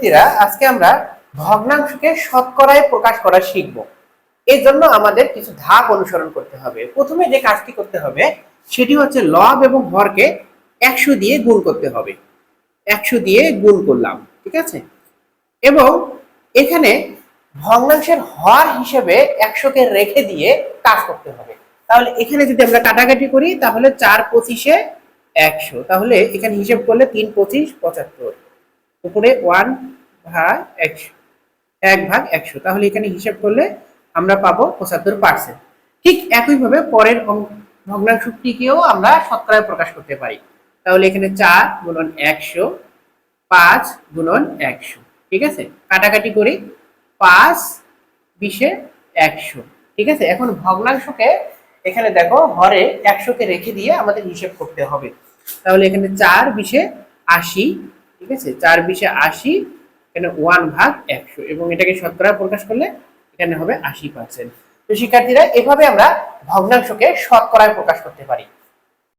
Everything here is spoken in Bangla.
শিক্ষার্থীরা আজকে আমরা ভগ্নাংশকে শতকরায় প্রকাশ করা শিখব। এই জন্য আমাদের কিছু ধাপ অনুসরণ করতে হবে। প্রথমে যে কাজটি করতে হবে, সেটি হচ্ছে লব এবং হরকে একশো দিয়ে গুণ করতে হবে। একশো দিয়ে গুণ করলাম, ঠিক আছে? এবং এখানে ভগ্নাংশের হর হিসেবে একশোকে রেখে দিয়ে কাজ করতে হবে। তাহলে এখানে যদি আমরা কাটাকাটি করি, তাহলে চার পঁচিশে একশো। তাহলে এখানে হিসেব করলে তিন পঁচিশ পঁচাত্তর। উপরে ওয়ান ভাগ একশো, এক ভাগ একশো। তাহলে এখানে হিসেব করলে আমরা পাবো পঁচাত্তর পার্সেন্ট ঠিক একইভাবে পরের ভগ্নাংশটিকেও আমরা শতকরায় প্রকাশ করতে পারি। তাহলে এখানে চার গুণন একশো, পাঁচ গুণন একশো। ঠিক আছে? কাটাকাটি করি, পাঁচ বিশে একশো। ঠিক আছে? এখন ভগ্নাংশকে এখানে দেখো, হরে একশোকে রেখে দিয়ে আমাদের হিসেব করতে হবে। তাহলে এখানে চার বিশে আশি ঠিক আছে? চার বিশে আশি, এখানে ওয়ান ভাগ একশো। এবং এটাকে শতকরা প্রকাশ করলে এখানে হবে আশি পার্সেন্ট তো শিক্ষার্থীরা, এভাবে আমরা ভগ্নাংশকে শতকরায় প্রকাশ করতে পারি।